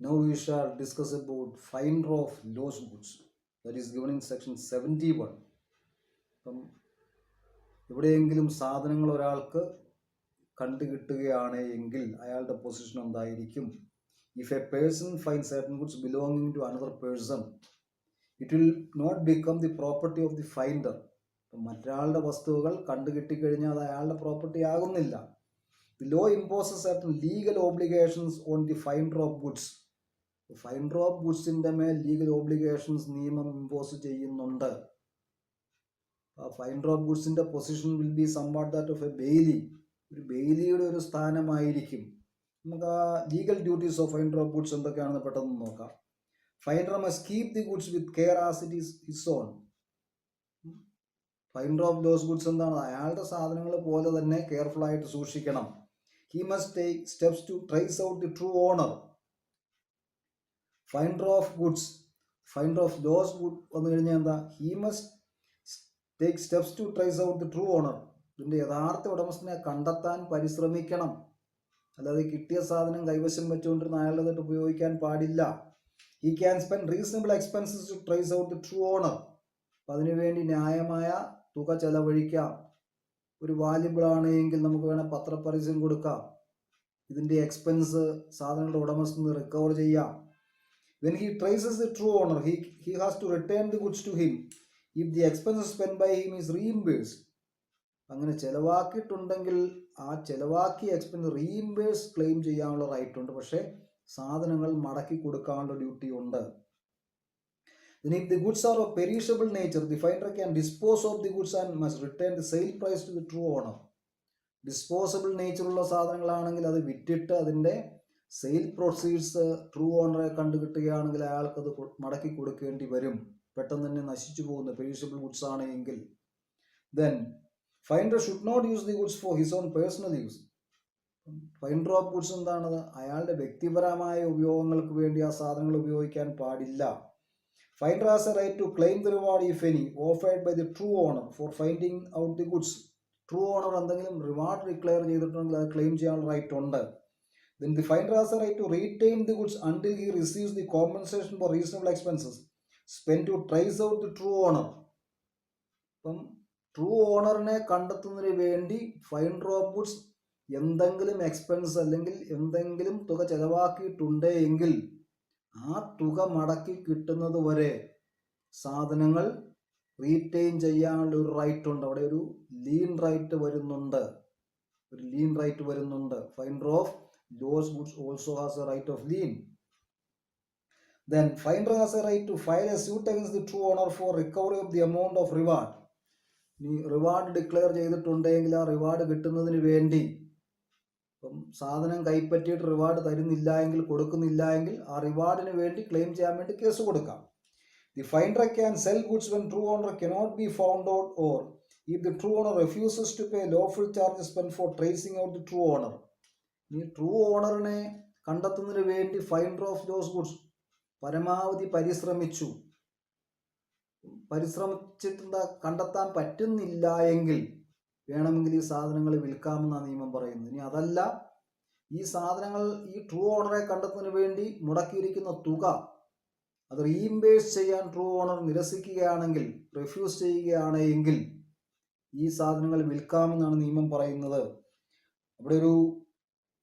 Now we shall discuss about finder of lost goods. That is given in section 71. അപ്പം എവിടെയെങ്കിലും സാധനങ്ങൾ ഒരാൾക്ക് കണ്ടു കിട്ടുകയാണ് എങ്കിൽ അയാളുടെ പൊസിഷൻ എന്തായിരിക്കും if a person fine certain goods belonging to another person it will not become the property of the finder അപ്പം മറ്റൊരാളുടെ വസ്തുക്കൾ കണ്ടു കിട്ടിക്കഴിഞ്ഞാൽ അത് അയാളുടെ പ്രോപ്പർട്ടി ആകുന്നില്ല the law imposes certain legal obligations on the finder of goods finder drop ഗുഡ്സിന്റെ മേൽ legal obligations നിയമം ഇമ്പോസ് ചെയ്യുന്നുണ്ട്. Fine drop position will be somewhat that of a bailee. ഒരു ബെയിലിയുടെ ഒരു സ്ഥാനമായിരിക്കും. നമുക്ക് ആ legal duties of fine drop goods എന്തൊക്കെയാണെന്ന് പെട്ടെന്ന് നോക്കാം. Finder must keep the goods with care as it is his own. Finder of those goods എന്താണ്? അയാളുടെ സാധനങ്ങൾ പോലെ തന്നെ കെയർഫുൾ ആയിട്ട് സൂക്ഷിക്കണം. He must take steps to trace out the true owner. Finder of goods finder of those good വന്നു കഴിഞ്ഞാൽ എന്താ? He must take steps to trace out the true owner ഇതിന്റെ യഥാർത്ഥ ഉടമസ്ഥനെ കണ്ടെത്താൻ പരിശ്രമിക്കണം. അല്ലാതെ കിട്ടിയ സാധനം കൈവശം വെച്ചുകൊണ്ടിരുന്ന അയാളുടെ ഉപയോഗിക്കാൻ പാടില്ല. He can spend reasonable expenses to trace out the true owner അപ്പം അതിനുവേണ്ടി ന്യായമായ തുക ചെലവഴിക്കാം. ഒരു വാല്യബിൾ ആണ് എങ്കിൽ നമുക്ക് വേണേൽ പത്രപരസ്യം കൊടുക്കാം. ഇതിന്റെ എക്സ്പെൻസ് സാധനങ്ങളുടെ ഉടമസ്ഥന് റിക്കവർ ചെയ്യാം. When he traces the true owner, he, he has to return the goods to him. If the expenses spent by him is reimbursed, അങ്ങനെ ചിലവാക്കിയിട്ടുണ്ടെങ്കിൽ ആ ചിലവാക്കിയ എക്സ്പെൻസ് റീഇംബേഴ്സ് ക്ലെയിം ചെയ്യാനുള്ള റൈറ്റ് ഉണ്ട് പക്ഷേ സാധനങ്ങൾ മടക്കി കൊടുക്കാനുള്ള ഡ്യൂട്ടി ഉണ്ട് if the goods are of perishable nature, the finder can dispose of the goods and must return the sale price to the true owner. Disposable നേച്ചറുള്ള സാധനങ്ങളാണെങ്കിൽ അത് വിറ്റിട്ട് അതിന്റെ സെയിൽ പ്രൊസീഡ്സ് ട്രൂ ഓണറെ കണ്ടു കിട്ടുകയാണെങ്കിൽ അയാൾക്കത് മടക്കി കൊടുക്കേണ്ടി വരും. പെട്ടെന്ന് തന്നെ നശിച്ചു പോകുന്ന പെരീഷബിൾ ഗുഡ്സ് ആണ് എങ്കിൽ. Then finder should not use the goods for his own personal use finder of goods എന്താണത് അയാളുടെ വ്യക്തിപരമായ ഉപയോഗങ്ങൾക്ക് വേണ്ടി ആ സാധനങ്ങൾ ഉപയോഗിക്കാൻ പാടില്ല. Finder has a right to claim the reward if any offered by the true owner for finding out the goods true owner എന്തെങ്കിലും റിവാർഡ് ഡിക്ലെയർ ചെയ്തിട്ടുണ്ടെങ്കിൽ അത് ക്ലെയിം ചെയ്യാനുള്ള റൈറ്റ് ഉണ്ട്. Then the finder has a right to retain the goods until he receives the compensation for reasonable expenses spend to trace out the true owner അപ്പം true ഓണറിനെ കണ്ടെത്തുന്നതിന് വേണ്ടി finder of goods എന്തെങ്കിലും expense അല്ലെങ്കിൽ എന്തെങ്കിലും തുക ചെലവാക്കിയിട്ടുണ്ട് എങ്കിൽ ആ തുക മടക്കി കിട്ടുന്നത് വരെ സാധനങ്ങൾ റീറ്റെയിൻ ചെയ്യാനുള്ള ഒരു റൈറ്റ് ഉണ്ട്. അവിടെ ഒരു ലീൻ റൈറ്റ് വരുന്നുണ്ട്. ഒരു ലീൻ റൈറ്റ് വരുന്നുണ്ട്. Finder of lost goods also has a right of lien. Then finder has a right to file a suit against the true owner for recovery of the amount of reward. ഇനി reward declare ചെയ്തിട്ടുണ്ടെങ്കിൽ ആ reward കിട്ടുന്നതിന് വേണ്ടി ഇപ്പം സാധനം കൈപ്പറ്റിയിട്ട് reward തരുന്നില്ല എങ്കിൽ കൊടുക്കുന്നില്ല എങ്കിൽ ആ റിവാർഡിന് വേണ്ടി ക്ലെയിം ചെയ്യാൻ വേണ്ടി കേസ് കൊടുക്കാം the finder can sell goods when true owner cannot be found out or if the true owner refuses to pay lawful charges spent for tracing out the true owner ഈ true ഓണറിനെ കണ്ടെത്തുന്നതിന് വേണ്ടി finder of those goods പരമാവധി പരിശ്രമിച്ചു. പരിശ്രമിച്ചിട്ട് എന്താ കണ്ടെത്താൻ പറ്റുന്നില്ല എങ്കിൽ വേണമെങ്കിൽ ഈ സാധനങ്ങൾ വിൽക്കാമെന്നാണ് നിയമം പറയുന്നത്. ഇനി അതല്ല ഈ സാധനങ്ങൾ ഈ ട്രൂ ഓണറെ കണ്ടെത്തുന്നതിന് വേണ്ടി മുടക്കിയിരിക്കുന്ന തുക അത് റീഇംബേഴ്സ് ചെയ്യാൻ ട്രൂ ഓണർ നിരസിക്കുകയാണെങ്കിൽ റിഫ്യൂസ് ചെയ്യുകയാണ് എങ്കിൽ ഈ സാധനങ്ങൾ വിൽക്കാമെന്നാണ് നിയമം പറയുന്നത്. അവിടെ ഒരു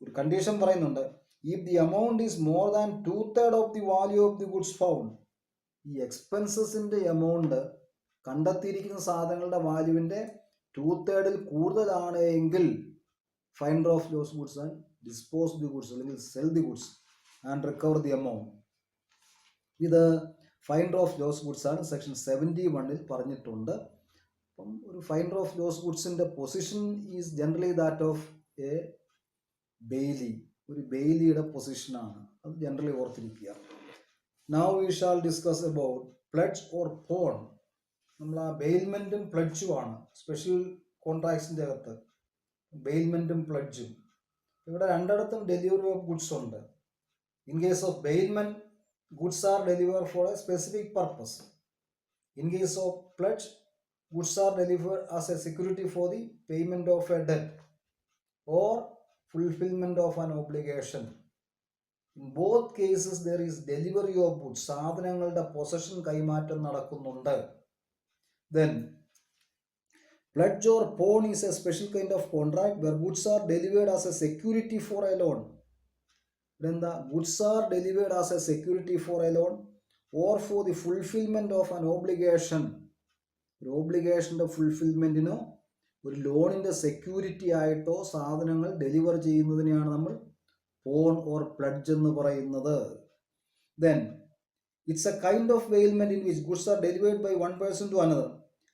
ഒരു കണ്ടീഷൻ പറയുന്നുണ്ട്. If the amount is more than two third of the value of the goods found ഈ എക്സ്പെൻസസിന്റെ എമൗണ്ട് കണ്ടെത്തിയിരിക്കുന്ന സാധനങ്ങളുടെ വാല്യൂവിന്റെ ടു തേർഡിൽ കൂടുതലാണ് എങ്കിൽ finder of lost goods and dispose the goods അല്ലെങ്കിൽ sell the goods and recover the amount ഇത് finder of lost goods ആണ് സെക്ഷൻ സെവന്റി വണ്ണിൽ പറഞ്ഞിട്ടുണ്ട്. അപ്പം ഒരു finder of lost ഗുഡ്സിന്റെ position is generally that of a bailee ഒരു ബെയിലിയുടെ പൊസിഷനാണ് അത് ജനറലി ഓർത്തിരിക്കുക. Now we shall discuss about pledge or pawn നമ്മൾ ആ ബെയിൽമെന്റും പ്ലഡ്ജുമാണ് സ്പെഷ്യൽ കോൺട്രാക്ട്സിന്റെ അകത്ത് ബെയിൽമെന്റും പ്ലഡ്ജും ഇവിടെ രണ്ടിടത്തും ഡെലിവറി ഓഫ് ഗുഡ്സ് ഉണ്ട്. In case of bailment goods are deliver for a specific purpose in case of pledge goods are deliver as a security for the payment of a debt or fulfilment of an obligation in both cases there is delivery of goods സാധനങ്ങളുടെ possession കൈമാറ്റം നടക്കുന്നുണ്ട്. Then pledge or pawn is a special kind of contract where goods are delivered as a security for a loan ഇതെന്താ goods are delivered as a security for a loan or for the fulfilment of an obligation ഒരു ഓബ്ലിഗേഷന്റെ ഫുൾഫിൽമെന്റിനോ ഒരു ലോണിന്റെ security ആയിട്ടോ സാധനങ്ങൾ deliver ചെയ്യുന്നതിനെയാണ് നമ്മൾ porn or pledge എന്ന് പറയുന്നത്. Then it's a kind of bailment in which goods are delivered by one person to another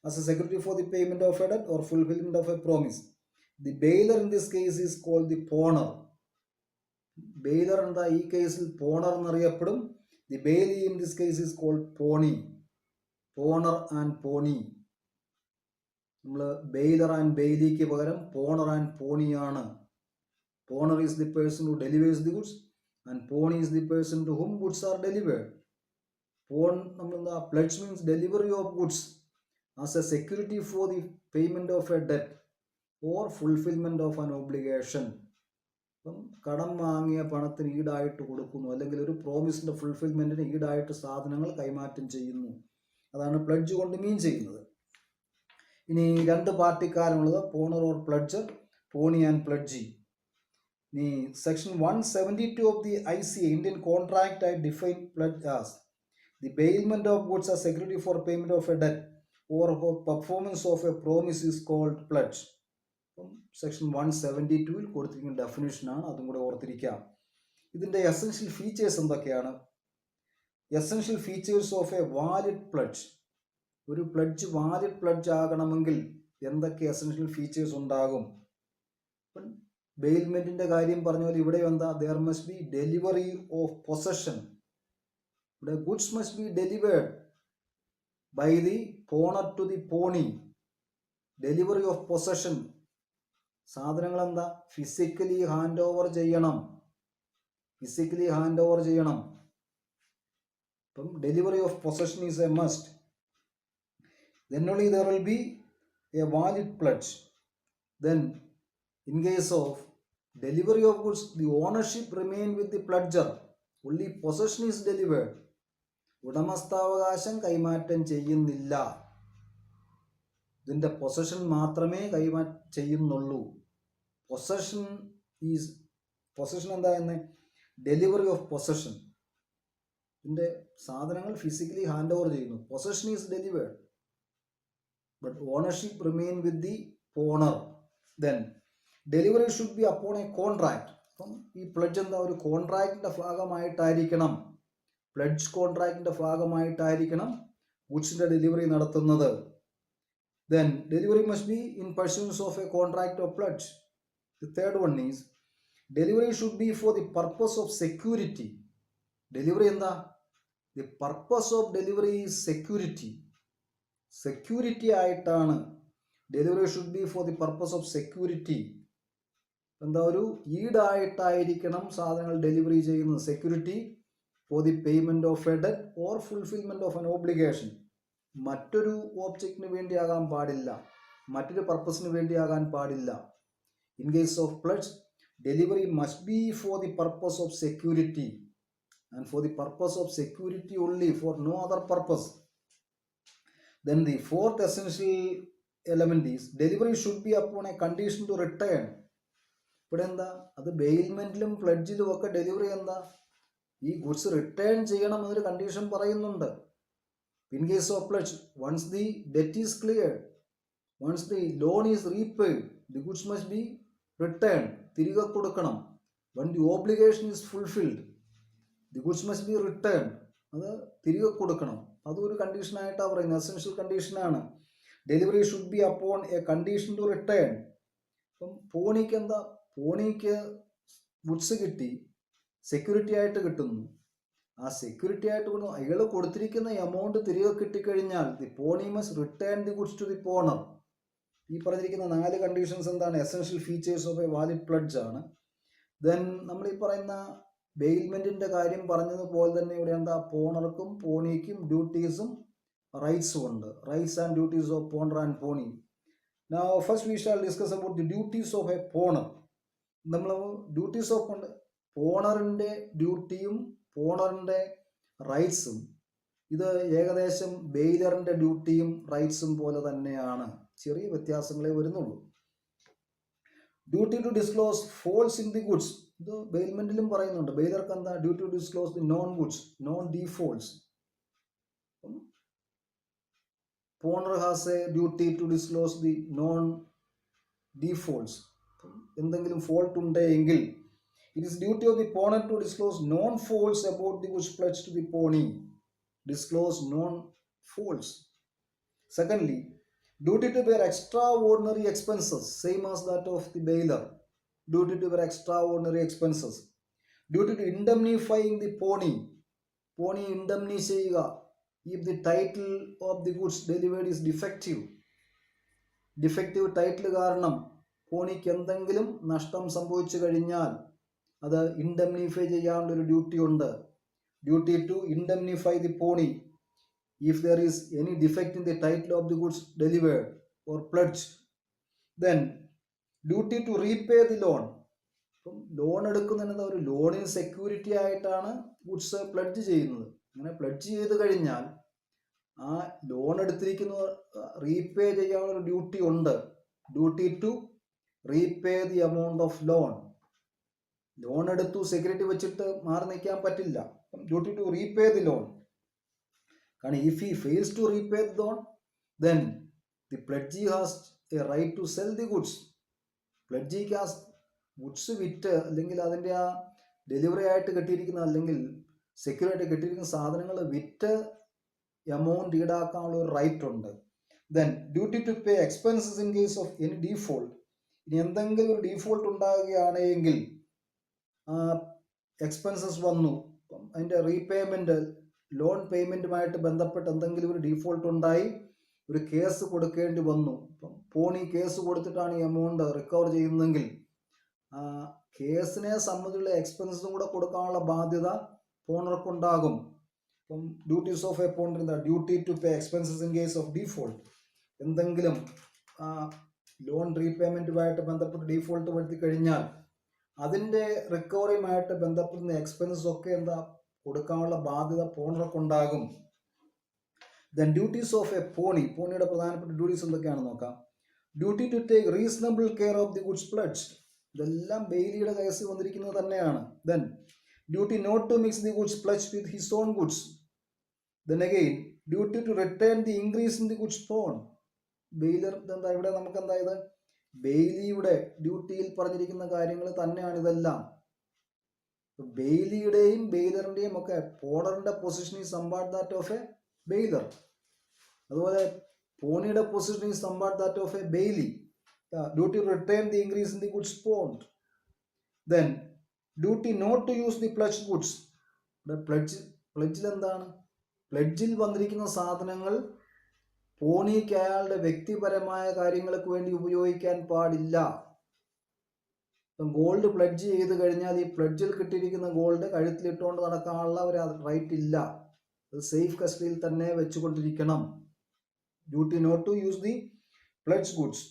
as a security for the payment of a debt or fulfilment of a promise the bailor in this case is called the pawnor bailor എന്താ? ഈ കേസിൽ pawnor എന്നറിയപ്പെടും. The bailee in this case is called pawnee pawnor and pawnee നമ്മൾ bailor and ബെയിലിക്ക് പകരം pawnor and പോണിയാണ് pawnor is the person who delivers the goods and pawnee is the person to whom goods are delivered pawn നമ്മളെന്താ? Pledge means delivery of goods as a security for the payment of a debt or fulfilment of an obligation അപ്പം കടം വാങ്ങിയ പണത്തിന് ഈടായിട്ട് കൊടുക്കുന്നു. അല്ലെങ്കിൽ ഒരു പ്രോമിസിന്റെ ഫുൾഫിൽമെന്റിന് ഈടായിട്ട് സാധനങ്ങൾ കൈമാറ്റം ചെയ്യുന്നു. അതാണ് പ്ലഡ്ജ് കൊണ്ട് മീൻ ചെയ്യുന്നത്. ഇനി രണ്ട് പാർട്ടിക്കാരുള്ളത് pawnor or pledger pawnee and pledgee ഇനി section one seventy two of the I C Indian contract ആയി define pledge as the bailment of goods a security for payment of a debt or performance of a promise is called pledge അപ്പം section one seventy ടുവിൽ കൊടുത്തിരിക്കുന്ന ഡെഫിനേഷനാണ് അതും കൂടെ ഓർത്തിരിക്കാം. ഇതിന്റെ essential features എന്തൊക്കെയാണ്? Essential features of a valid pledge ഒരു പ്ലഡ്ജ് വാലിഡ് പ്ലഡ്ജ് ആകണമെങ്കിൽ എന്തൊക്കെ എസെൻഷ്യൽ ഫീച്ചേഴ്സ് ഉണ്ടാകും? ഇപ്പം ബെയിൽമെന്റിന്റെ കാര്യം പറഞ്ഞ പോലെ ഇവിടെ എന്താ? There must be delivery of possession ഇവിടെ goods must be delivered by the pawnor to the pawnee delivery of possession സാധനങ്ങൾ എന്താ? ഫിസിക്കലി ഹാൻഡ് ഓവർ ചെയ്യണം. ഫിസിക്കലി ഹാൻഡ് ഓവർ ചെയ്യണം. ഇപ്പം delivery of possession is a must then only there will be a valid pledge then in case of delivery of goods the ownership remain with the pledger only possession is delivered ഉടമസ്ഥാവകാശം കൈമാറ്റം ചെയ്യുന്നില്ല. ഇതിന്റെ possession മാത്രമേ കൈമാ ചെയ്യുന്നുള്ളൂ. Possession is possession എന്താ എന്ന് delivery of possession ഇതിന്റെ സാധനങ്ങൾ ഫിസിക്കലി ഹാൻഡ് ഓവർ ചെയ്യുന്നു. Possession is delivered but ownership remain with the owner. Then delivery should be upon a contract. അപ്പം ഈ പ്ലഡ്ജ് എന്താ? ഒരു കോൺട്രാക്റ്റിന്റെ ഭാഗമായിട്ടായിരിക്കണം. പ്ലഡ്ജ് കോൺട്രാക്റ്റിന്റെ ഭാഗമായിട്ടായിരിക്കണം ഗുഡ്സിന്റെ ഡെലിവറി നടത്തുന്നത്. Then delivery must be in pursuance of a contract of pledge the third one is delivery should be for the purpose of security delivery എന്താ? The purpose of delivery is security security ആയിട്ടാണ്. Delivery should be for the purpose of security എന്താ ഒരു ഈടായിട്ടായിരിക്കണം സാധനങ്ങൾ delivery ചെയ്യുന്നത്. Security for the payment of a debt or fulfilment of an obligation മറ്റൊരു ഓബ്ജക്റ്റിന് വേണ്ടിയാകാൻ പാടില്ല. മറ്റൊരു പർപ്പസിന് വേണ്ടിയാകാൻ പാടില്ല. In case of pledge delivery must be for the purpose of security and for the purpose of security only for no other purpose then the fourth essential element is delivery should be upon a condition to return. ഇവിടെ എന്താ? അത് ബെയിൽമെന്റിലും പ്ലഡ്ജിലും ഒക്കെ delivery എന്താ? ഈ goods return ചെയ്യണം എന്നൊരു കണ്ടീഷൻ പറയുന്നുണ്ട്. In case of pledge once the debt is clear once the loan is repaid the goods must be return തിരികെ കൊടുക്കണം. Once the obligation is fulfilled the goods must be return അത് തിരികെ കൊടുക്കണം. അതും ഒരു കണ്ടീഷനായിട്ടാണ് പറയുന്നത്. എസെൻഷ്യൽ കണ്ടീഷനാണ് delivery should be upon a condition to return അപ്പം പോണിക്ക് എന്താ? പോണിക്ക് ഗുഡ്സ് കിട്ടി. സെക്യൂരിറ്റി ആയിട്ട് കിട്ടുന്നു. ആ സെക്യൂരിറ്റി ആയിട്ട് കൊടുക്കുന്നു അയാൾ കൊടുത്തിരിക്കുന്ന എമൗണ്ട് തിരികെ കിട്ടിക്കഴിഞ്ഞാൽ the pawnee must return the goods to the pawnor ഈ പറഞ്ഞിരിക്കുന്ന നാല് കണ്ടീഷൻസ് എന്താണ്? Essential features of a valid pledge ആണ്. ദെൻ നമ്മൾ ഈ പറയുന്ന ബെയിൽമെന്റിന്റെ കാര്യം പറഞ്ഞതുപോലെ തന്നെ ഇവിടെ എന്താ പോണർക്കും പോണിക്കും ഡ്യൂട്ടീസും റൈറ്റ്സും ഉണ്ട്. Rights and duties of pawnor and pawnee now first we shall discuss about the duties of a pawnor നമ്മൾ ഡ്യൂട്ടീസ് ഓഫ് പോണറിന്റെ ഡ്യൂട്ടിയും പോണറിന്റെ റൈറ്റ്സും ഇത് ഏകദേശം ബെയിലറിന്റെ ഡ്യൂട്ടിയും റൈറ്റ്സും പോലെ തന്നെയാണ്. ചെറിയ വ്യത്യാസങ്ങളെ വരുന്നുള്ളൂ. Duty to disclose faults in the goods ഇത് ബെയിൽമെന്റിലും പറയുന്നുണ്ട്. ബെയിലർക്ക് എന്താ? Due to disclose the known goods known defaults pawnor has a duty to disclose the known defaults എന്തെങ്കിലും ഫോൾട്ട് ഉണ്ടെങ്കിൽ it is duty of the pawnor to disclose known faults about the goods pledged to the pawnee disclose known faults secondly duty to bear extra ordinary expenses same as that of the bailer. Duty to bear extraordinary expenses. Duty to indemnifying the pony. Pony indemnify ചെയ്യുക if the title of the goods delivered is defective. Defective title കാരണം പോണിക്ക് എന്തെങ്കിലും നഷ്ടം സംഭവിച്ചു കഴിഞ്ഞാൽ അത് ഇൻഡംനിഫൈ ചെയ്യാനുള്ള ഒരു ഡ്യൂട്ടി ഉണ്ട് duty to indemnify the pony if there is any defect in the title of the goods delivered or pledged. Then duty to repay the loan അപ്പം ലോൺ എടുക്കുന്നതിന് ഒരു ലോണിന് സെക്യൂരിറ്റി ആയിട്ടാണ് ഗുഡ്സ് പ്ലഡ്ജ് ചെയ്യുന്നത്. അങ്ങനെ പ്ലഡ്ജ് ചെയ്ത് കഴിഞ്ഞാൽ ആ ലോൺ എടുത്തിരിക്കുന്ന റീപേ ചെയ്യാനുള്ള ഒരു ഡ്യൂട്ടി ഉണ്ട്. Duty to repay the amount of loan loan എടുത്തു സെക്യൂരിറ്റി വെച്ചിട്ട് മാറി നിൽക്കാൻ പറ്റില്ല. Duty to repay the loan കാരണം if he fails to repay the loan then the pledgee has a right to sell the goods പ്ലഡ്ജിക്ക് ഗ്യാസ് goods വിറ്റ് അല്ലെങ്കിൽ അതിന്റെ ആ ഡെലിവറി ആയിട്ട് കെട്ടിയിരിക്കുന്ന അല്ലെങ്കിൽ സെക്യൂർ ആയിട്ട് കെട്ടിയിരിക്കുന്ന സാധനങ്ങൾ വിറ്റ് എമൗണ്ട് ഈടാക്കാനുള്ള ഒരു റൈറ്റ് ഉണ്ട്. Then duty to pay expenses in case of any default ഇനി എന്തെങ്കിലും ഒരു ഡീഫോൾട്ട് ഉണ്ടാകുകയാണെങ്കിൽ എക്സ്പെൻസസ് വന്നു. അതിന്റെ റീപേയ്മെന്റ് ലോൺ പേയ്മെന്റുമായിട്ട് ബന്ധപ്പെട്ട് എന്തെങ്കിലും ഒരു ഡീഫോൾട്ട് ഉണ്ടായി ഒരു കേസ് കൊടുക്കേണ്ടി വന്നു. ഇപ്പം പോണി കേസ് കൊടുത്തിട്ടാണ് ഈ എമൗണ്ട് റിക്കവർ ചെയ്യുന്നതെങ്കിൽ കേസിനെ സംബന്ധിച്ചുള്ള എക്സ്പെൻസും കൂടെ കൊടുക്കാനുള്ള ബാധ്യത പോണർക്കുണ്ടാകും ഇപ്പം ഡ്യൂട്ടീസ് ഓഫ് എ എന്താ? Duty to pay expenses in case of default എന്തെങ്കിലും ലോൺ റീപേയ്മെന്റുമായിട്ട് ബന്ധപ്പെട്ട് ഡീഫോൾട്ട് വരുത്തി കഴിഞ്ഞാൽ അതിന്റെ റിക്കവറിയുമായിട്ട് ബന്ധപ്പെടുന്ന എക്സ്പെൻസസ് ഒക്കെ എന്താ? കൊടുക്കാനുള്ള ബാധ്യത പോണർക്കുണ്ടാകും then duties of a pawnee പോണിയുടെ പ്രധാനപ്പെട്ട ഡ്യൂട്ടീസ് എന്തൊക്കെയാണെന്ന് നോക്കാം. Duty to take reasonable care of the goods pledged ഇതെല്ലാം ബെയിലിയുടെ കേസിൽ വന്നിരിക്കുന്നത് തന്നെയാണ്. Then duty not to mix the goods pledged with his own goods then again duty to return the increase in the goods pawn bailor എന്താ ഇവിടെ നമുക്ക് എന്താ ഇത്? ബെയിലിയുടെ ഡ്യൂട്ടിയിൽ പറഞ്ഞിരിക്കുന്ന കാര്യങ്ങൾ തന്നെയാണ് ഇതെല്ലാം. ബെയിലിയുടെയും ബെയിലറിന്റെയും ഒക്കെ പോണറിന്റെ പൊസിഷൻ ഈ സംബാർഡ് ദാറ്റ് ഓഫ് എ ബെയിലർ അതുപോലെ പോണിയുടെ പൊസിഷനിങ് ഈ സംബാർഡ് that of a bailee duty return the increase in the goods pawned then duty not to use the pledge goods pledge പ്ലഡ്ജിൽ എന്താണ്? പ്ലഡ്ജിൽ വന്നിരിക്കുന്ന സാധനങ്ങൾ പോണിക്ക് അയാളുടെ വ്യക്തിപരമായ കാര്യങ്ങൾക്ക് വേണ്ടി ഉപയോഗിക്കാൻ പാടില്ല. ഗോൾഡ് പ്ലഡ്ജ് ചെയ്ത് കഴിഞ്ഞാൽ ഈ പ്ലഡ്ജിൽ കിട്ടിയിരിക്കുന്ന ഗോൾഡ് കഴുത്തിലിട്ടുകൊണ്ട് നടക്കാനുള്ള ഒരു റൈറ്റ് ഇല്ല. അത് സേഫ് കസ്റ്റഡിയിൽ തന്നെ വെച്ചുകൊണ്ടിരിക്കണം. Duty not to use the pledged goods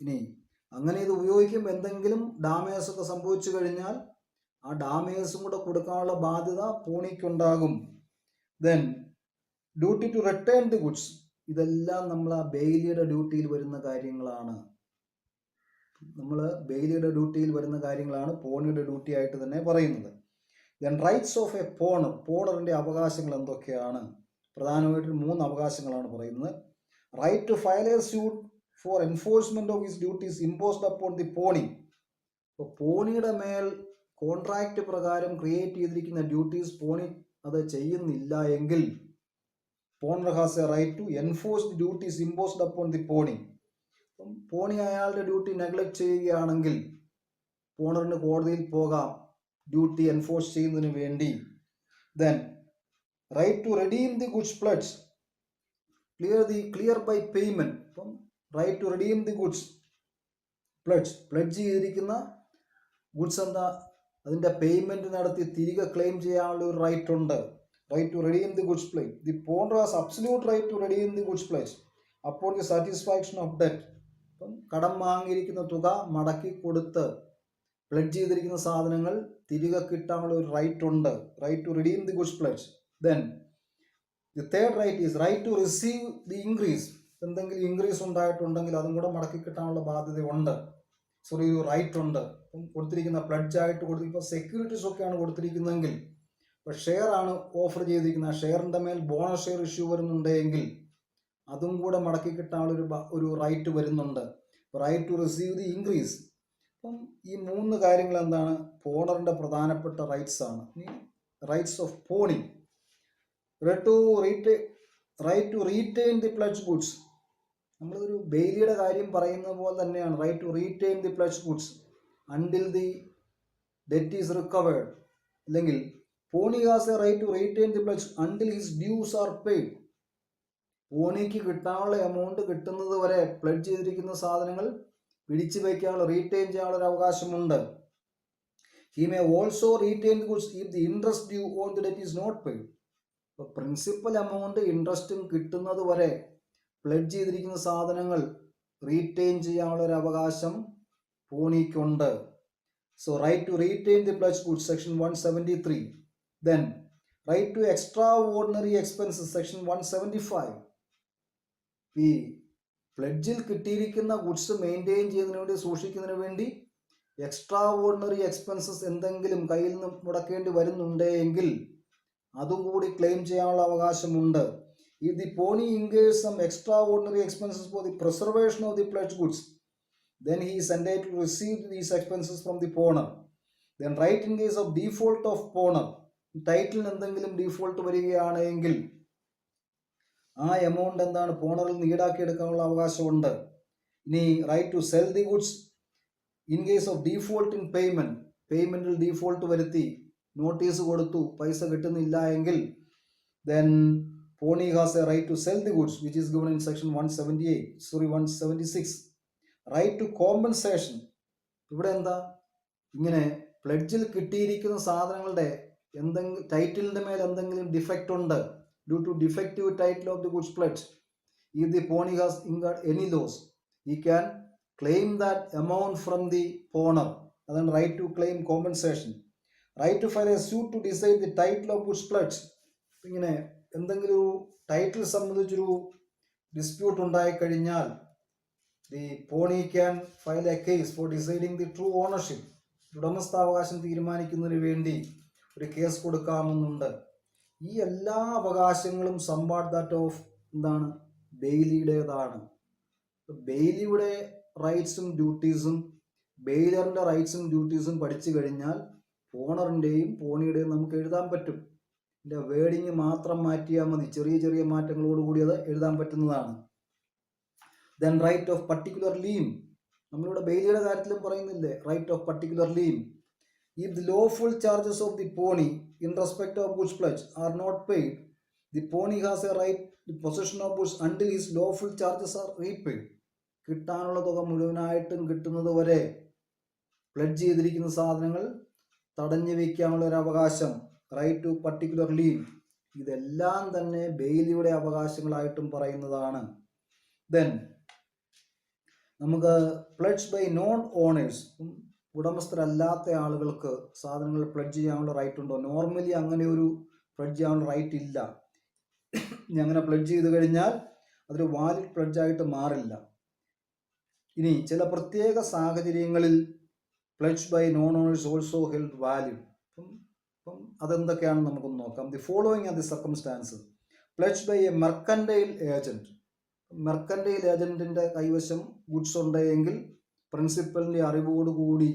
ഇനി അങ്ങനെ ഇത് ഉപയോഗിക്കും എന്തെങ്കിലും ഡാമേജസ് ഒക്കെ സംഭവിച്ചു കഴിഞ്ഞാൽ ആ ഡാമേജസും കൂടെ കൊടുക്കാനുള്ള ബാധ്യത പൂണിക്കുണ്ടാകും then duty to return the goods ഇതെല്ലാം നമ്മൾ ആ ബെയിലിയുടെ ഡ്യൂട്ടിയിൽ വരുന്ന കാര്യങ്ങളാണ്. നമ്മൾ ബെയിലിയുടെ ഡ്യൂട്ടിയിൽ വരുന്ന കാര്യങ്ങളാണ് പോണിയുടെ ഡ്യൂട്ടി ആയിട്ട് തന്നെ പറയുന്നത്. Then rights of a pawnor പോണറിന്റെ അവകാശങ്ങൾ എന്തൊക്കെയാണ്? പ്രധാനമായിട്ടും മൂന്ന് അവകാശങ്ങളാണ് പറയുന്നത്. Right to file a suit for enforcement of his duties imposed upon the pawnee ഇപ്പോൾ പോണിയുടെ മേൽ കോൺട്രാക്റ്റ് പ്രകാരം ക്രിയേറ്റ് ചെയ്തിരിക്കുന്ന ഡ്യൂട്ടീസ് പോണി അത് ചെയ്യുന്നില്ല എങ്കിൽ pawnor has a right to enforce the duties imposed upon the pawnee pawnee അയാളുടെ ഡ്യൂട്ടി നെഗ്ലക്ട് ചെയ്യുകയാണെങ്കിൽ പോണറിന് കോടതിയിൽ പോകാം. ഡ്യൂട്ടി എൻഫോഴ്സ് ചെയ്യുന്നതിന് വേണ്ടി. Then right to redeem the goods pledged clear the clear by payment അപ്പം right to redeem the goods pledged pledge ചെയ്തിരിക്കുന്ന goods എന്താ? അതിന്റെ പേയ്മെന്റ് നടത്തി തിരികെ ക്ലെയിം ചെയ്യാനുള്ള ഒരു റൈറ്റ് ഉണ്ട്. Right to redeem the goods play the pawnor has absolute right to redeem the goods pledged upon the satisfaction of debt അപ്പം കടം വാങ്ങിയിരിക്കുന്ന തുക മടക്കി കൊടുത്ത്. പ്ലഡ്ജ് ചെയ്തിരിക്കുന്ന സാധനങ്ങൾ തിരികെ കിട്ടാനുള്ള ഒരു റൈറ്റ് ഉണ്ട്. Right to redeem the goods pledge then the third right is right to receive the increase എന്തെങ്കിലും ഇൻക്രീസ് ഉണ്ടായിട്ടുണ്ടെങ്കിൽ അതും കൂടെ മടക്കി കിട്ടാനുള്ള ബാധ്യത ബാധ്യതയുണ്ട്. സോറി ഒരു റൈറ്റ് ഉണ്ട്. ഇപ്പം കൊടുത്തിരിക്കുന്ന പ്ലഡ്ജ് ആയിട്ട് കൊടുത്തി ഇപ്പോൾ സെക്യൂരിറ്റീസ് ഒക്കെയാണ് കൊടുത്തിരിക്കുന്നതെങ്കിൽ ഇപ്പോൾ ഷെയർ ആണ് ഓഫർ ചെയ്തിരിക്കുന്നത്. ഷെയറിന്റെ മേൽ ബോണസ് ഷെയർ ഇഷ്യൂ വരുന്നുണ്ടെങ്കിൽ അതും കൂടെ മടക്കി കിട്ടാനുള്ള ഒരു ഒരു റൈറ്റ് വരുന്നുണ്ട്. Right to receive the increase അപ്പം ഈ മൂന്ന് കാര്യങ്ങൾ എന്താണ് പോണറിന്റെ പ്രധാനപ്പെട്ട റൈറ്റ്സ് ആണ്. Rights of pawning to retain right to retain the pledge goods നമ്മളൊരു ബെയിലിയുടെ കാര്യം പറയുന്ന പോലെ തന്നെയാണ്. Right to retain the pledge goods until the debt is recovered അല്ലെങ്കിൽ pawnee has a right to retain the pledge until his dues are paid പോണിക്ക് കിട്ടാനുള്ള amount കിട്ടുന്നത് വരെ പ്ലഡ് ചെയ്തിരിക്കുന്ന സാധനങ്ങൾ പിടിച്ചു വയ്ക്കാനുള്ള റീറ്റെയിൻ ചെയ്യാനുള്ള ഒരു അവകാശമുണ്ട് he may also retain goods if the interest due on the debt is not paid ഇപ്പോൾ പ്രിൻസിപ്പൽ എമൗണ്ട് ഇൻട്രസ്റ്റും കിട്ടുന്നത് വരെ പ്ലഡ് ചെയ്തിരിക്കുന്ന സാധനങ്ങൾ റീറ്റെയിൻ ചെയ്യാനുള്ള ഒരു അവകാശം പോണിക്കുണ്ട് so right to retain the pledged goods section one seventy three then right to extraordinary expenses section one seventy five ഈ പ്ലഡ്ജിൽ കിട്ടിയിരിക്കുന്ന ഗുഡ്സ് മെയിന്റെയിൻ ചെയ്യുന്നതിന് വേണ്ടി സൂക്ഷിക്കുന്നതിന് വേണ്ടി എക്സ്ട്രാ ഓർഡിനറി എക്സ്പെൻസസ് എന്തെങ്കിലും കയ്യിൽ നിന്ന് മുടക്കേണ്ടി വരുന്നുണ്ടെങ്കിൽ അതും കൂടി ക്ലെയിം ചെയ്യാനുള്ള അവകാശമുണ്ട്. If the pawnee incurs some extraordinary expenses for the preservation of the pledge goods then he സെൻഡേ to receive these expenses from the pawnor then right in case of default of pawnor title എന്തെങ്കിലും default വരികയാണെങ്കിൽ ആ amount എന്താണ് പോണറിൽ നിന്ന് ഈടാക്കിയെടുക്കാനുള്ള അവകാശമുണ്ട്. ഇനി right to sell the goods in case of default in payment പേയ്മെന്റിൽ default വരുത്തി. നോട്ടീസ് കൊടുത്തു. പൈസ കിട്ടുന്നില്ല എങ്കിൽ then pawnee has a right to sell the goods which is given in section one seventy eight sorry one seventy six right to compensation ഇവിടെ എന്താ? ഇങ്ങനെ പ്ലഡ്ജിൽ കിട്ടിയിരിക്കുന്ന സാധനങ്ങളുടെ എന്തെങ്കിലും ടൈറ്റിലിന്റെ മേൽ എന്തെങ്കിലും ഡിഫക്റ്റ് ഉണ്ട്. Due to defective title of the goods pledge if the pawnee has incurred any loss he can claim that amount from the pawnor അതാണ് right to claim compensation right to file a suit to decide the title of goods pledge ഇങ്ങനെ എന്തെങ്കിലും ഒരു title സംബന്ധിച്ചൊരു dispute ഉണ്ടായിക്കഴിഞ്ഞാൽ the pawnee can file a case for deciding the true ownership ഉടമസ്ഥാവകാശം തീരുമാനിക്കുന്നതിന് വേണ്ടി ഒരു കേസ് കൊടുക്കാമെന്നുണ്ട്. ഈ എല്ലാ അവകാശങ്ങളും സംവാഡ് ദാറ്റ് ഓഫ് എന്താണ്? ബെയിലിയുടേതാണ്. ബെയിലിയുടെ റൈറ്റ്സും ഡ്യൂട്ടീസും ബെയിലറിന്റെ റൈറ്റ്സും ഡ്യൂട്ടീസും പഠിച്ചു കഴിഞ്ഞാൽ ഓണറിന്റെയും പോണിയുടെയും നമുക്ക് എഴുതാൻ പറ്റും. എന്റെ വേർഡിങ് മാത്രം മാറ്റിയാൽ മതി. ചെറിയ ചെറിയ മാറ്റങ്ങളോട് കൂടി അത് എഴുതാൻ പറ്റുന്നതാണ്. Then right of particular lien നമ്മളിവിടെ ബെയിലിയുടെ കാര്യത്തിലും പറയുന്നില്ലേ? Right of particular lien if the lawful charges of the pawnee in respect of goods pledged are not paid the pawnee has a right the position of goods until his lawful charges are repaid കിട്ടാനുള്ള തുക മുഴുവനായിട്ടും കിട്ടുന്നത് വരെ pledge ചെയ്തിരിക്കുന്ന സാധനങ്ങൾ തടഞ്ഞു വയ്ക്കാനുള്ള ഒരു അവകാശം റൈറ്റ് ടു പർട്ടിക്കുലർ ലീവ് ഇതെല്ലാം തന്നെ ബെയിലിയുടെ അവകാശങ്ങളായിട്ടും പറയുന്നതാണ്. ദെൻ നമുക്ക് പ്ലഡ്സ് ബൈ നോൺ ഓണേഴ്സ് ഉടമസ്ഥരല്ലാത്ത ആളുകൾക്ക് സാധനങ്ങൾ പ്ലഡ്ജ് ചെയ്യാനുള്ള റൈറ്റ് ഉണ്ടോ? നോർമലി അങ്ങനെ ഒരു പ്ലഡ്ജ് ചെയ്യാനുള്ള റൈറ്റ് ഇല്ല. അങ്ങനെ പ്ലഡ്ജ് ചെയ്ത് കഴിഞ്ഞാൽ അതൊരു വാലിഡ് പ്ലഡ്ജായിട്ട് മാറില്ല. ഇനി ചില പ്രത്യേക സാഹചര്യങ്ങളിൽ pledge by non owners also held valid അപ്പം അപ്പം നമുക്കൊന്ന് നോക്കാം. The following are the circumstances pledge by a mercantile agent mercantile ഏജന്റിന്റെ കൈവശം ഗുഡ്സ് ഉണ്ടെങ്കിൽ പ്രിൻസിപ്പലിന്റെ അറിവോടുകൂടി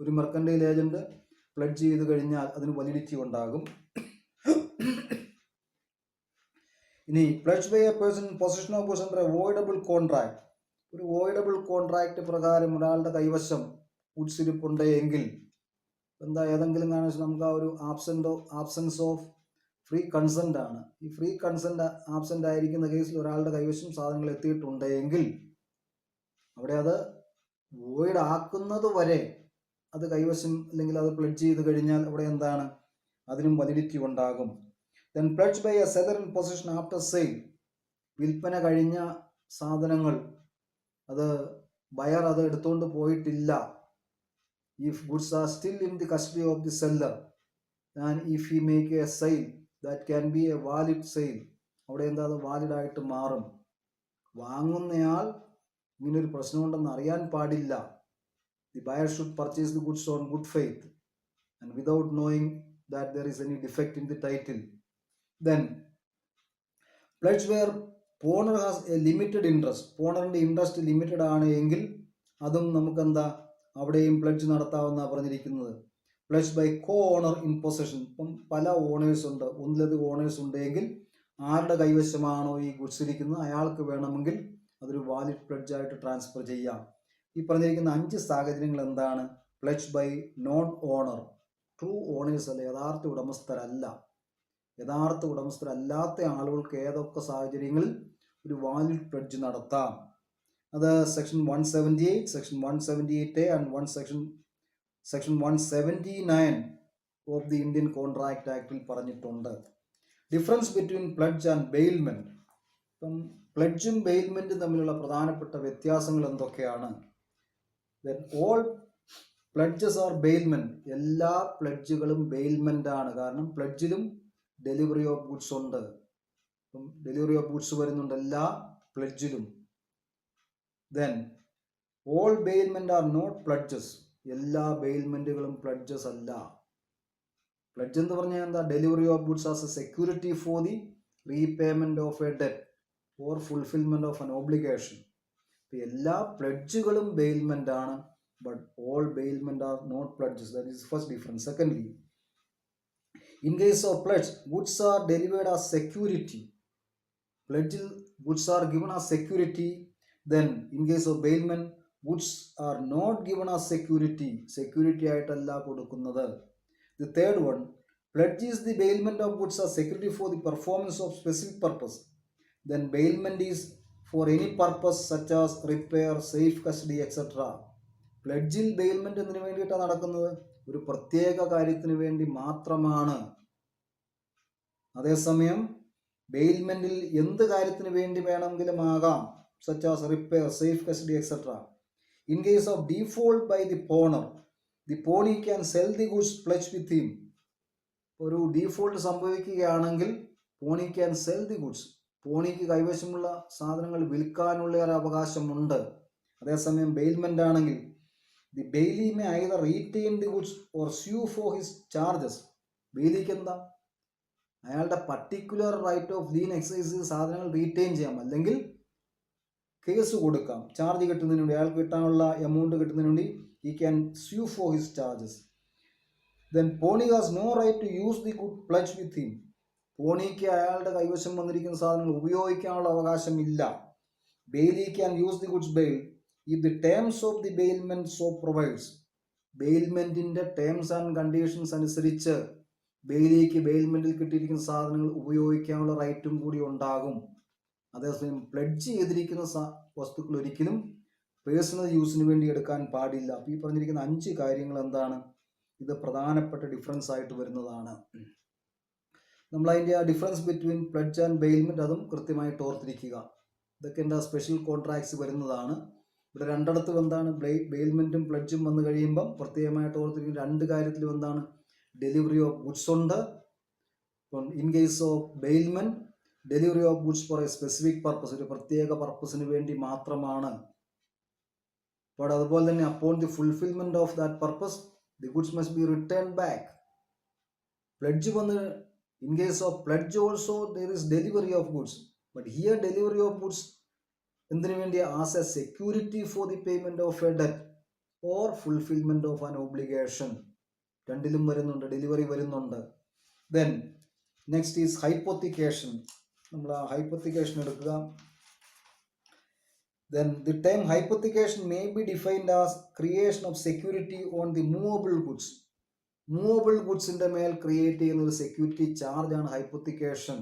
ഒരു മെർക്കൻഡൈൽ ഏജന്റ് പ്ലഡ്ജ് ചെയ്ത് കഴിഞ്ഞാൽ അതിന് വലിഡിറ്റി ഉണ്ടാകും. ഇനി pledge by a person possession of person avoidable contract ഒരു വോയിഡബിൾ കോൺട്രാക്ട് പ്രകാരം ഒരാളുടെ കൈവശം ഗുഡ്സ് എങ്കിൽ എന്താ ഏതെങ്കിലും കാരണം നമുക്ക് ആ ഒരു absent absence of free consent ആണ്. ഈ ഫ്രീ കൺസെന്റ് ആബ്സെന്റ് ആയിരിക്കുന്ന കേസിൽ ഒരാളുടെ കൈവശം സാധനങ്ങൾ എത്തിയിട്ടുണ്ട് എങ്കിൽ അവിടെ അത് വോയിഡ് ആക്കുന്നത് വരെ അത് കൈവശം അല്ലെങ്കിൽ അത് പ്ലഡ്ജ് ചെയ്ത് കഴിഞ്ഞാൽ അവിടെ എന്താണ്? അതിനും വലിഡിറ്റി ഉണ്ടാകും. Then pledge by a seller in possession after sale വിൽപ്പന കഴിഞ്ഞ സാധനങ്ങൾ അത് ബയർ അത് എടുത്തുകൊണ്ട് പോയിട്ടില്ല. If goods are still in the custody of the seller and if he make a sale that can be a valid sale അവിടെ എന്താ? അത് വാലിഡായിട്ട് മാറും. വാങ്ങുന്നയാൾ ഇങ്ങനൊരു പ്രശ്നമുണ്ടെന്ന് അറിയാൻ പാടില്ല. The buyer should purchase the goods on good faith and without knowing that there is any defect in the title then pledge where pawnor has a limited interest പോണറിന്റെ interest limited ആണ് എങ്കിൽ അതും നമുക്കെന്താ? അവിടെയും പ്ലഡ്ജ് നടത്താമെന്നാണ് പറഞ്ഞിരിക്കുന്നത്. Pledge by co owner in possession ഇപ്പം പല owners ഉണ്ട്. ഒന്നിലധികം ഓണേഴ്സ് ഉണ്ടെങ്കിൽ ആരുടെ കൈവശമാണോ ഈ ഗുഡ്സ് ഇരിക്കുന്നത്? അയാൾക്ക് വേണമെങ്കിൽ അതൊരു വാലിഡ് പ്ലഡ്ജ് ആയിട്ട് ട്രാൻസ്ഫർ ചെയ്യാം. ഈ പറഞ്ഞിരിക്കുന്ന അഞ്ച് സാഹചര്യങ്ങൾ എന്താണ്? Pledge by non owner true owners അല്ല യഥാർത്ഥ ഉടമസ്ഥരല്ല. യഥാർത്ഥ ഉടമസ്ഥരല്ലാത്ത ആളുകൾക്ക് ഏതൊക്കെ സാഹചര്യങ്ങളിൽ ഒരു വാലിഡ് പ്ലഡ്ജ് നടത്താം? അത് section one seventy eight section one seventy eight A and one section section one seventy nine of the Indian contract ആക്ടിൽ പറഞ്ഞിട്ടുണ്ട്. Difference between pledge and bailment ഇപ്പം പ്ലഡ്ജും ബെയിൽമെന്റും തമ്മിലുള്ള പ്രധാനപ്പെട്ട വ്യത്യാസങ്ങൾ എന്തൊക്കെയാണ്? ഓൾ പ്ലഡ്ജസ് ആർ ബെയിൽമെന്റ് എല്ലാ പ്ലഡ്ജുകളും ബെയിൽമെന്റ് ആണ്. കാരണം പ്ലഡ്ജിലും ഡെലിവറി ഓഫ് ഗുഡ്സ് ഉണ്ട്. ഇപ്പം ഡെലിവറി ഓഫ് ഗുഡ്സ് വരുന്നുണ്ട് എല്ലാ പ്ലഡ്ജിലും then all bailment are not pledges എല്ലാ ബെയിൽമെന്റുകളും പ്ലഡ്ജസ് അല്ല. പ്ലഡ്ജ് എന്ന് പറഞ്ഞാൽ എന്താ? Delivery of goods as a security for the repayment of a debt or fulfilment of an obligation എല്ലാ പ്ലഡ്ജുകളും ബെയിൽമെന്റ് ആണ്. But all bailment are not pledges that is first difference secondly in case of pledge goods are delivered as security പ്ലഡ്ജിൽ goods are given as security then in case of bailment goods are not given as security security ആയിട്ടല്ല കൊടുക്കുന്നത്. The third one pledge is the bailment of goods are security for the performance of specific purpose then bailment is for any purpose such as repair safe custody etcetera പ്ലഡ്ജിൽ bailment എന്തിനു വേണ്ടിയിട്ടാണ് നടക്കുന്നത്. ഒരു പ്രത്യേക കാര്യത്തിന് വേണ്ടി മാത്രമാണ്. അതേസമയം ബെയിൽമെന്റിൽ എന്ത് കാര്യത്തിന് വേണ്ടി വേണമെങ്കിലും ആകാം. Such as repair safe custody etcetera in case of default by the pawnor the pawnee can sell the goods pledged with him ഒരു ഡീഫോൾട്ട് സംഭവിക്കുകയാണെങ്കിൽ pawnee can sell the goods പോണിക്ക് കൈവശമുള്ള സാധനങ്ങൾ വിൽക്കാനുള്ള ഒരു അവകാശമുണ്ട്. അതേസമയം ബെയിൽമെന്റ് ആണെങ്കിൽ the bailee may either retain the goods or sue for his charges ബെയിലിക്ക് എന്താ? അയാളുടെ particular right of lien exercise സാധനങ്ങൾ റീറ്റെയിൻ ചെയ്യാം. അല്ലെങ്കിൽ കേസ് കൊടുക്കാം. ചാർജ് കിട്ടുന്നതിന് വേണ്ടി അയാൾക്ക് കിട്ടാനുള്ള എമൗണ്ട് കിട്ടുന്നതിന് വേണ്ടി he can sue for his charges then pawnee has no right to use the good pledged with him പോണിക്ക് അയാളുടെ കൈവശം വന്നിരിക്കുന്ന സാധനങ്ങൾ ഉപയോഗിക്കാനുള്ള അവകാശമില്ല. Bailee can use the goods bail if the terms of the bailment so provides ബെയിൽമെന്റിന്റെ terms and conditions അനുസരിച്ച് ബെയിലിക്ക് ബെയിൽമെന്റിൽ കിട്ടിയിരിക്കുന്ന സാധനങ്ങൾ ഉപയോഗിക്കാനുള്ള റൈറ്റും കൂടി ഉണ്ടാകും. അതേസമയം പ്ലഡ്ജ് ചെയ്തിരിക്കുന്ന വസ്തുക്കൾ ഒരിക്കലും പേഴ്സണൽ യൂസിന് വേണ്ടി എടുക്കാൻ പാടില്ല. അപ്പോൾ ഈ പറഞ്ഞിരിക്കുന്ന അഞ്ച് കാര്യങ്ങൾ എന്താണ്? ഇത് പ്രധാനപ്പെട്ട ഡിഫറൻസ് ആയിട്ട് വരുന്നതാണ്. നമ്മൾ അതിന്റെ ആ difference between pledge and bailment അതും കൃത്യമായിട്ട് ഓർത്തിരിക്കുക. ഇതൊക്കെ എന്റെ സ്പെഷ്യൽ കോൺട്രാക്ട്സ് വരുന്നതാണ്. ഇവിടെ രണ്ടിടത്തും എന്താണ്? ബെയിൽമെന്റും പ്ലഡ്ജും വന്നു കഴിയുമ്പം പ്രത്യേകമായിട്ട് ഓർത്തിരിക്കുന്ന രണ്ട് കാര്യത്തിലും എന്താണ്? ഡെലിവറി ഓഫ് ഗുഡ്സ് ഉണ്ട്. ഇപ്പം in case of bailment delivery of goods for a specific purpose ഒരു പ്രത്യേക പർപ്പസിന് വേണ്ടി മാത്രമാണ്. അപ്പോൾ അതുപോലെ തന്നെ upon the fulfilment of that purpose the goods must be return back pledge വന്ന് in case of pledge also there is delivery of goods but here delivery of goods എന്തിനു വേണ്ടി as a security for the payment of a debt or fulfilment of an obligation രണ്ടിലും വരുന്നുണ്ട് delivery വരുന്നുണ്ട്. Then next is hypothecation നമ്മൾ ആ hypothecation എടുക്കുക. Then the time hypothecation may be defined as creation of security on the movable goods movable ഗുഡ്സിന്റെ മേൽ create ചെയ്യുന്ന ഒരു security charge ആണ് hypothecation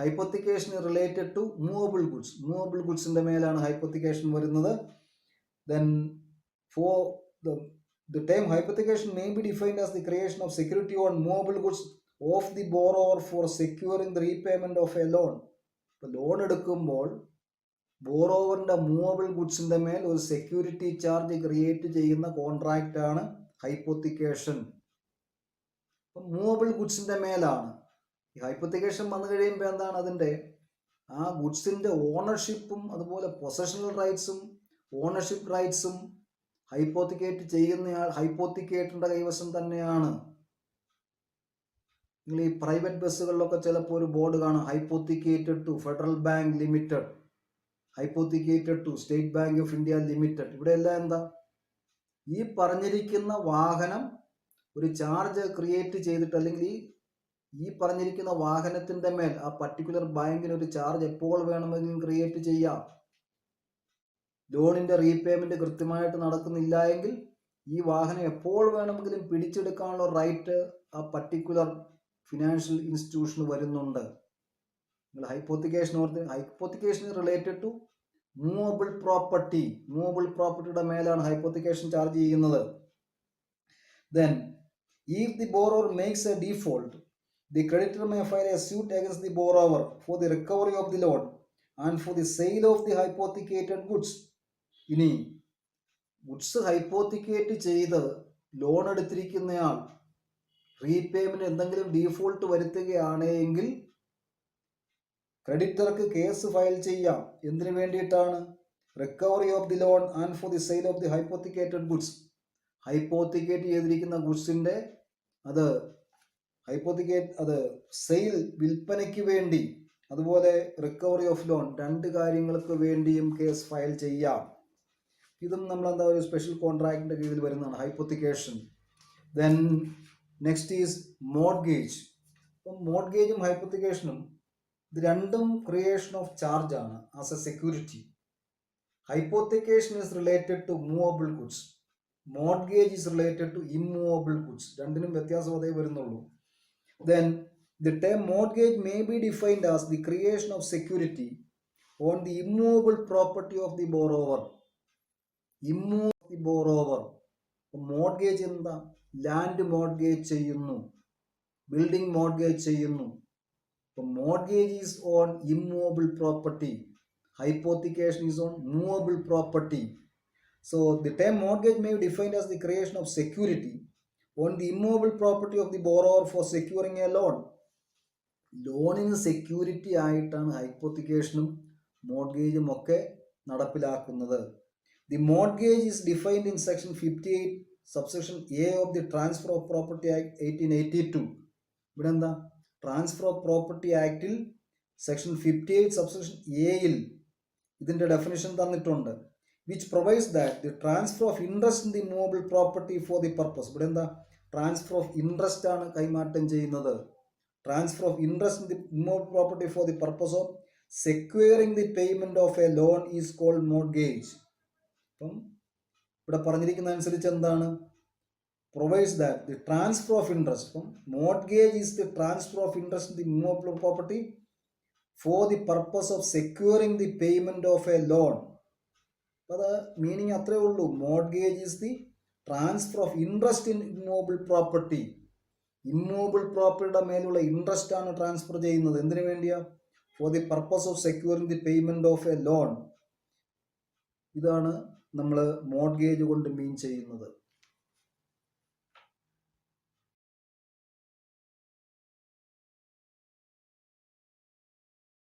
hypothecation related to movable goods movable ഗുഡ്സിന്റെ മേലാണ് hypothecation വരുന്നത്. Then for the The term hypothecation may be defined as the creation of security on movable goods of the for for securing the repayment of a loan. ഇപ്പോൾ loan എടുക്കുമ്പോൾ ബോറോവറിന്റെ movable ഗുഡ്സിന്റെ മേൽ ഒരു security charge create ചെയ്യുന്ന contract ആണ്. Hypothecation movable ഗുഡ്സിന്റെ മേലാണ്. ഈ ഹൈപ്പോത്തിക്കേഷൻ വന്നു കഴിയുമ്പോൾ എന്താണ് അതിന്റെ? ആ ഗുഡ്സിന്റെ ഓണർഷിപ്പും അതുപോലെ പൊസഷണൽ റൈറ്റ്സും ഓണർഷിപ്പ് റൈറ്റ്സും ഹൈപ്പോത്തിക്കേറ്റ് ചെയ്യുന്നയാൾ ഹൈപ്പോത്തിക്കേറ്ററിന്റെ കൈവശം തന്നെയാണ്. നിങ്ങൾ ഈ പ്രൈവറ്റ് ബസ്സുകളിലൊക്കെ ചിലപ്പോൾ ഒരു ബോർഡ് കാണും. Hypothecated to Federal Bank Limited hypothecated to State Bank of India Limited ഇവിടെ എല്ലാം എന്താ? ഈ പറഞ്ഞിരിക്കുന്ന വാഹനം ഒരു ചാർജ് ക്രിയേറ്റ് ചെയ്തിട്ട് അല്ലെങ്കിൽ ഈ ഈ പറഞ്ഞിരിക്കുന്ന വാഹനത്തിന്റെ മേൽ ആ പർട്ടിക്കുലർ ബാങ്കിന് ഒരു ചാർജ് എപ്പോൾ വേണമെങ്കിലും ക്രിയേറ്റ് ചെയ്യാം. ലോണിന്റെ റീപേയ്മെന്റ് കൃത്യമായിട്ട് നടക്കുന്നില്ല എങ്കിൽ ഈ വാഹനം എപ്പോൾ വേണമെങ്കിലും പിടിച്ചെടുക്കാനുള്ള റൈറ്റ് ആ പർട്ടിക്കുലർ ഫിനാൻഷ്യൽ ഇൻസ്റ്റിറ്റ്യൂഷന് വരുന്നുണ്ട്. നിങ്ങൾ ഹൈപ്പോത്തിക്കേഷൻ ഓർത്ത് hypothecation related to movable property movable പ്രോപ്പർട്ടിയുടെ മേലാണ് ഹൈപ്പോത്തിക്കേഷൻ ചാർജ് ചെയ്യുന്നത് then if the borrower makes a default the creditor may file a suit against the borrower for the recovery of the loan and for the sale of the hypothecated goods ഇനി goods hypothecate ചെയ്ത് loan എടുത്തിരിക്കുന്നയാൾ repayment എന്തെങ്കിലും default വരുത്തുകയാണെങ്കിൽ ക്രെഡിറ്റർക്ക് case file ചെയ്യാം. എന്തിനു വേണ്ടിയിട്ടാണ്? Recovery of the loan and for the sale of the hypothecated goods hypothecate ചെയ്തിരിക്കുന്ന ഗുഡ്സിന്റെ അത് ഹൈപ്പോത്തിക്കേറ്റ് അത് സെയിൽ വിൽപ്പനയ്ക്ക് വേണ്ടി അതുപോലെ റിക്കവറി ഓഫ് ലോൺ രണ്ട് കാര്യങ്ങൾക്ക് വേണ്ടിയും കേസ് ഫയൽ ചെയ്യാം. ഇതും നമ്മൾ എന്താ ഒരു സ്പെഷ്യൽ കോൺട്രാക്റ്റിന്റെ കീഴിൽ വരുന്നതാണ് hypothecation then next is mortgage അപ്പം മോഡ്ഗേജും ഹൈപ്പോത്തിക്കേഷനും ഇത് രണ്ടും ക്രിയേഷൻ ഓഫ് ചാർജ് ആണ് as a security hypothecation is related to movable goods mortgage is related to immovable goods രണ്ടിനും വ്യത്യാസം അതേ വരുന്നുള്ളൂ. Then the term mortgage may be defined as the creation of security on the immovable property of the borrower immove the borrower mortgage എന്താ? Land mortgage ചെയ്യുന്നു. Building mortgage ചെയ്യുന്നു. Mortgage is on immovable property hypothecation is on movable property so the time mortgage may defined as the creation of security on the immovable property of the borrower for securing a loan. ലോണിന് security ആയിട്ടാണ് ഹൈപ്പോത്തിക്കേഷനും മോർഗേജും ഒക്കെ നടപ്പിലാക്കുന്നത്. The mortgage is defined in section fifty eight subsection A of the transfer of property act eighteen eighty two ഇവിടെ എന്താ transfer of property ആക്ടിൽ section fifty eight subsection എയിൽ ഇതിന്റെ ഡെഫിനിഷൻ തന്നിട്ടുണ്ട് which provides that the transfer of interest in the movable property for the purpose ഇവിടെ എന്താ? Transfer of interest ആണ് കൈമാറ്റം ചെയ്യുന്നത്. Transfer of interest in the movable property for the purpose of securing the payment of a loan is called mortgage അപ്പം ഇവിടെ പറഞ്ഞിരിക്കുന്ന അനുസരിച്ച് എന്താണ്? That the transfer of interest അപ്പം mortgage is the transfer of interest in the movable property for the purpose of securing the payment of a loan അപ്പോൾ അത് meaning അത്രേ ഉള്ളൂ. Mortgage is the transfer of interest in immovable property immovable പ്രോപ്പർട്ടിയുടെ മേലുള്ള interest ആണ് transfer ചെയ്യുന്നത്. എന്തിനു വേണ്ടിയാ? For the purpose of securing the payment of a loan ഇതാണ് നമ്മൾ മോഡ്ഗേജ് കൊണ്ട് മീൻ ചെയ്യുന്നത്.